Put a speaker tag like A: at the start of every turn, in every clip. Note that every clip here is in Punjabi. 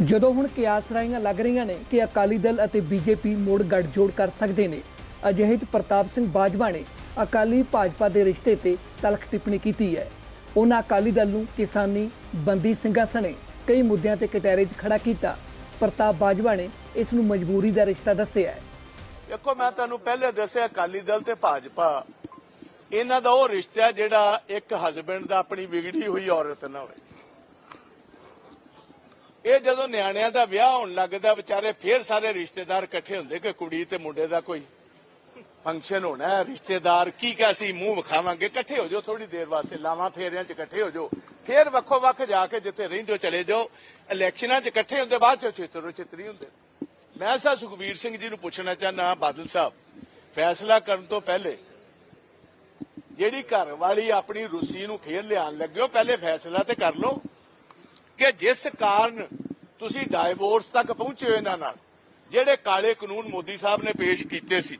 A: ਜਦੋਂ ਹੁਣ ਕਿਆਸ ਰਾਈਆਂ ਲੱਗ ਰਹੀਆਂ ਨੇ ਕਿ ਅਕਾਲੀ ਦਲ ਅਤੇ ਬੀਜੇਪੀ ਮੋੜ ਗੱਠਜੋੜ ਕਰ ਸਕਦੇ ਨੇ, ਅਜਿਹੇ 'ਚ ਪ੍ਰਤਾਪ ਸਿੰਘ ਬਾਜਵਾ ਨੇ ਅਕਾਲੀ ਭਾਜਪਾ ਦੇ ਰਿਸ਼ਤੇ ਤੇ ਤਲਖ ਟਿੱਪਣੀ ਕੀਤੀ ਹੈ। ਉਹਨਾਂ ਅਕਾਲੀ ਦਲ ਨੂੰ ਕਿਸਾਨੀ ਬੰਦੀ ਸਿੰਘਾਂ ਸਣੇ ਕਈ ਮੁੱਦਿਆਂ ਤੇ ਕਟਹਿਰੇ 'ਚ ਖੜਾ ਕੀਤਾ। ਪ੍ਰਤਾਪ ਬਾਜਵਾ ਨੇ ਇਸ ਨੂੰ ਮਜਬੂਰੀ ਦਾ ਰਿਸ਼ਤਾ ਦੱਸਿਆ ਹੈ।
B: ਦੇਖੋ, ਮੈਂ ਤੁਹਾਨੂੰ ਪਹਿਲੇ ਦੱਸਿਆ ਅਕਾਲੀ ਦਲ ਤੇ ਭਾਜਪਾ। ਇਹਨਾਂ ਦਾ ਉਹ ਰਿਸ਼ਤਾ ਜਿਹੜਾ ਇੱਕ ਹਸਬੰਡ ਦਾ ਆਪਣੀ ਵਿਗੜੀ ਹੋਈ ਔਰਤ ਨਾਲ ਹੋਵੇ ਇਹ ਜਦੋਂ ਨਿਆਣਿਆਂ ਦਾ ਵਿਆਹ ਹੋਣ ਲੱਗਦਾ, ਵਿਚਾਰੇ ਫੇਰ ਸਾਰੇ ਰਿਸ਼ਤੇਦਾਰ ਇਕੱਠੇ ਹੁੰਦੇ ਕਿ ਕੁੜੀ ਤੇ ਮੁੰਡੇ ਦਾ ਕੋਈ ਫੰਕਸ਼ਨ ਹੋਣਾ ਹੈ, ਰਿਸ਼ਤੇਦਾਰ ਕੀ ਕਹਾਂ ਸੀ ਮੂੰਹ ਵਿਖਾਵਾਂਗੇ, ਇਕੱਠੇ ਹੋ ਜਾਓ ਥੋੜੀ ਦੇਰ ਵਾਸਤੇ ਲਾਵਾਂ ਫੇਰਿਆਂ 'ਚ ਇਕੱਠੇ ਹੋ ਜਾਓ। ਫੇਰ ਵੱਖੋ ਵੱਖ ਜਾ ਕੇ ਜਿੱਥੇ ਰਹਿੰਦੇ ਹੋ ਚਲੇ ਜਾਓ ਇਲੈਕਸ਼ਨਾਂ 'ਚ ਇਕੱਠੇ ਹੁੰਦੇ, ਬਾਅਦ 'ਚ ਚਿੱਤਰੋ ਚਿੱਤਰੀ ਹੁੰਦੇ। ਮੈਂ ਸਾ ਸੁਖਬੀਰ ਸਿੰਘ ਜੀ ਨੂੰ ਪੁੱਛਣਾ ਚਾਹਨਾ ਬਾਦਲ ਸਾਹਿਬ, ਫੈਸਲਾ ਕਰਨ ਤੋਂ ਪਹਿਲੇ ਜਿਹੜੀ ਘਰ ਵਾਲੀ ਆਪਣੀ ਰੁੱਸੀ ਨੂੰ ਫੇਰ ਲਿਆਣ ਲੱਗਿਓ ਪਹਿਲੇ ਫੈਸਲਾ ਤੇ ਕਰ ਲਓ। ਕਿ ਜਿਸ ਕਾਰਨ ਤੁਸੀਂ ਡਾਈਵੋਰਸ ਤੱਕ ਪਹੁੰਚੇ ਹੋ ਇਹਨਾਂ ਨਾਲ, ਜਿਹੜੇ ਕਾਲੇ ਕਾਨੂੰਨ ਮੋਦੀ ਸਾਹਿਬ ਨੇ ਪੇਸ਼ ਕੀਤੇ ਸੀ,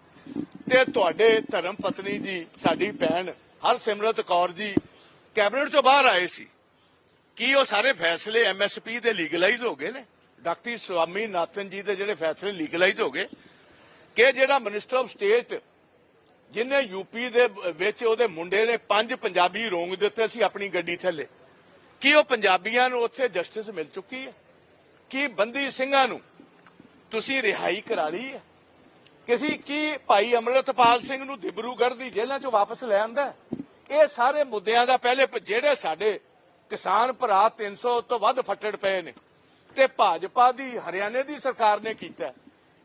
B: ਤੇ ਤੁਹਾਡੇ ਧਰਮ ਪਤਨੀ ਜੀ, ਸਾਡੀ ਭੈਣ ਹਰਸਿਮਰਤ ਕੌਰ ਜੀ ਕੈਬਨਿਟ ਚੋਂ ਬਾਹਰ ਆਏ ਸੀ। ਕੀ ਉਹ ਸਾਰੇ ਫੈਸਲੇ ਐਮਐਸਪੀ ਦੇ ਲੀਗਲਾਈਜ਼ ਹੋ ਗਏ ਨੇ? ਡਾਕਟਰ ਸਵਾਮੀ ਨਾਥਨ ਜੀ ਦੇ ਜਿਹੜੇ ਫੈਸਲੇ ਲੀਗਲਾਈਜ਼ ਹੋ ਗਏ ਕਿ ਜਿਹੜਾ ਮਿਨਿਸਟਰ ਆਫ ਸਟੇਟ ਜਿਨੇ ਯੂਪੀ ਦੇ ਵਿੱਚ ਉਹਦੇ ਮੁੰਡੇ ਨੇ ਪੰਜ ਪੰਜਾਬੀ ਰੋਂਗ ਦਿੱਤੇ ਸੀ ਆਪਣੀ ਗੱਡੀ ਥੱਲੇ। ਕੀ ਉਹ ਪੰਜਾਬੀਆਂ ਨੂੰ ਉੱਥੇ ਜਸਟਿਸ ਮਿਲ ਚੁੱਕੀ ਹੈ? ਕੀ ਬੰਦੀ ਸਿੰਘਾਂ ਨੂੰ ਤੁਸੀਂ ਰਿਹਾਈ ਕਰਾ ਲਈ ਹੈ? ਕਿਸੇ ਕੀ ਭਾਈ ਅਮਰਤਪਾਲ ਸਿੰਘ ਨੂੰ ਦਿਬਰੂਗੜ੍ਹ ਦੀ ਜੇਲ੍ਹਾਂ ਚੋਂ ਵਾਪਸ ਲੈ ਆਂਦਾ ਇਹ ਸਾਰੇ ਮੁੱਦਿਆਂ ਦਾ ਪਹਿਲੇ ਜਿਹੜੇ ਸਾਡੇ ਕਿਸਾਨ ਭਰਾ 300 ਤੋਂ ਵੱਧ ਫੱਟੜ ਪਏ ਨੇ ਤੇ ਭਾਜਪਾ ਦੀ, ਹਰਿਆਣੇ ਦੀ ਸਰਕਾਰ ਨੇ ਕੀਤਾ ਹੈ।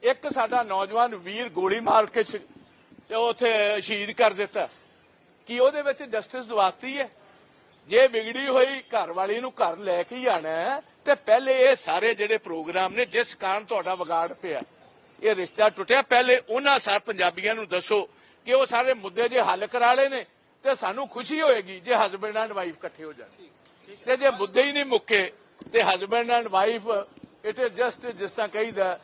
B: ਇੱਕ ਸਾਡਾ ਨੌਜਵਾਨ ਵੀਰ ਗੋਲੀ ਮਾਰ ਕੇ ਸ਼- ਉੱਥੇ ਸ਼ਹੀਦ ਕਰ ਦਿੱਤਾ ਕੀ ਉਹਦੇ ਵਿੱਚ ਜਸਟਿਸ ਦਵਾਤੀ ਹੈ? ਜੇ ਵਿਗੜੀ ਹੋਈ ਘਰ ਵਾਲੀ ਨੂੰ ਘਰ ਲੈ ਕੇ ਹੀ ਆਣਾ ਤੇ ਪਹਿਲੇ ਇਹ ਸਾਰੇ ਜਿਹੜੇ ਪ੍ਰੋਗਰਾਮ ਨੇ, ਜਿਸ ਕਾਰਨ ਤੁਹਾਡਾ ਵਿਗਾੜ ਪਿਆ, ਇਹ ਰਿਸ਼ਤਾ ਟੁੱਟਿਆ। ਪਹਿਲੇ ਉਹਨਾਂ ਸਾਰੇ ਪੰਜਾਬੀਆਂ ਨੂੰ ਦੱਸੋ ਕਿ ਉਹ ਸਾਰੇ ਮੁੱਦੇ ਜੇ ਹੱਲ ਕਰਾ ਲਏ ਨੇ, ਤੇ ਸਾਨੂੰ ਖੁਸ਼ੀ ਹੋਏਗੀ ਜੇ ਹਸਬੰਡ ਐਂਡ ਵਾਈਫ ਇਕੱਠੇ ਹੋ ਜਾਣ। ਤੇ ਜੇ ਮੁੱਦੇ ਹੀ ਨਹੀਂ ਮੁੱਕੇ, ਤੇ husband and wife it is just ਜਿਸ ਤਰ੍ਹਾਂ ਕਹੀਦਾ,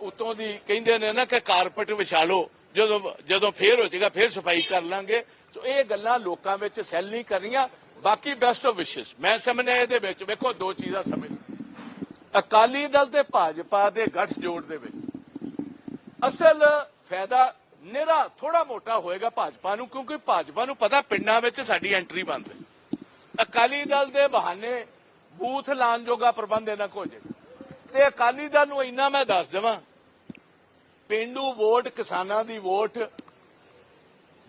B: ਉਤੋਂ ਦੀ ਕਹਿੰਦੇ ਨੇ ਨਾ ਕਿ ਕਾਰਪਟ ਵਿਛਾ ਲਓ, ਜਦੋਂ ਜਦੋਂ ਫੇਰ ਹੋ ਜਾਏਗਾ, ਫੇਰ ਸਫ਼ਾਈ ਕਰ ਲਾਂਗੇ। ਸੋ ਇਹ ਗੱਲਾਂ ਲੋਕਾਂ ਵਿੱਚ ਸੈੱਲ ਨਹੀਂ ਰਹੀਆਂ। ਬਾਕੀ ਬੈਸਟ ਆਫ ਵਿਸ਼ੇਸ ਮੈਂ ਸਮਝਿਆ ਇਹਦੇ ਵਿੱਚ, ਵੇਖੋ ਦੋ ਚੀਜ਼ਾਂ ਸਮਝ ਅਕਾਲੀ ਦਲ ਤੇ ਭਾਜਪਾ ਦੇ ਗੱਠ ਜੋੜ ਦੇ ਵਿੱਚ। ਅਸਲ ਫਾਇਦਾ ਨਿਹਰਾ ਥੋੜਾ ਮੋਟਾ ਹੋਏਗਾ ਭਾਜਪਾ ਨੂੰ, ਕਿਉਂਕਿ ਭਾਜਪਾ ਨੂੰ ਪਤਾ ਪਿੰਡਾਂ ਵਿੱਚ ਸਾਡੀ ਐਂਟਰੀ ਬੰਦ ਹੈ ਅਕਾਲੀ ਦਲ ਦੇ ਬਹਾਨੇ ਬੂਥ ਲਾਣ ਜੋਗਾ ਪ੍ਰਬੰਧ ਇਹਨਾਂ ਕੋਲ ਜੇ। ਤੇ ਅਕਾਲੀ ਦਲ ਨੂੰ ਇੰਨਾ ਮੈਂ ਦੱਸ ਦੇਵਾਂ, ਪਿੰਡੂ ਵੋਟ, ਕਿਸਾਨਾਂ ਦੀ ਵੋਟ,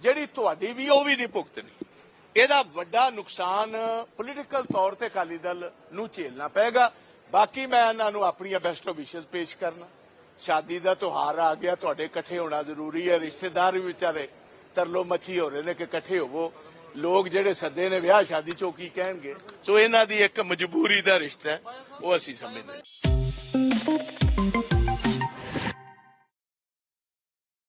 B: ਜਿਹੜੀ ਤੁਹਾਡੀ ਵੀ, ਉਹ ਵੀ ਨਹੀਂ ਭੁਗਤਣੀ। ਇਹਦਾ ਵੱਡਾ ਨੁਕਸਾਨ ਪੋਲੀਟੀਕਲ ਤੌਰ ਤੇ ਅਕਾਲੀ ਦਲ ਨੂੰ ਝੇਲਣਾ ਪਏਗਾ। ਬਾਕੀ ਮੈਂ ਇਹਨਾਂ ਨੂੰ ਆਪਣੀਆਂ ਬੈਸਟ ਵਿਸ਼ੇਸ ਪੇਸ਼ ਕਰਨਾ। ਸ਼ਾਦੀ ਦਾ ਤਿਉਹਾਰ ਆ ਗਿਆ, ਤੁਹਾਡੇ ਇਕੱਠੇ ਹੋਣਾ ਜ਼ਰੂਰੀ ਹੈ। ਰਿਸ਼ਤੇਦਾਰ ਵੀ ਵਿਚਾਰੇ ਤਰਲੋ ਮੱਛੀ ਹੋ ਰਹੇ ਨੇ ਕਿ ਇਕੱਠੇ ਹੋਵੋ। ਲੋਕ ਜਿਹੜੇ ਸੱਦੇ ਨੇ ਵਿਆਹ, ਸ਼ਾਦੀ ਚੋਂ ਕੀ ਕਹਿਣਗੇ? ਸੋ ਇਹਨਾਂ ਦੀ ਇੱਕ ਮਜਬੂਰੀ ਦਾ ਰਿਸ਼ਤਾ ਹੈ, ਉਹ ਅਸੀਂ ਸਮਝਦੇ ਹਾਂ।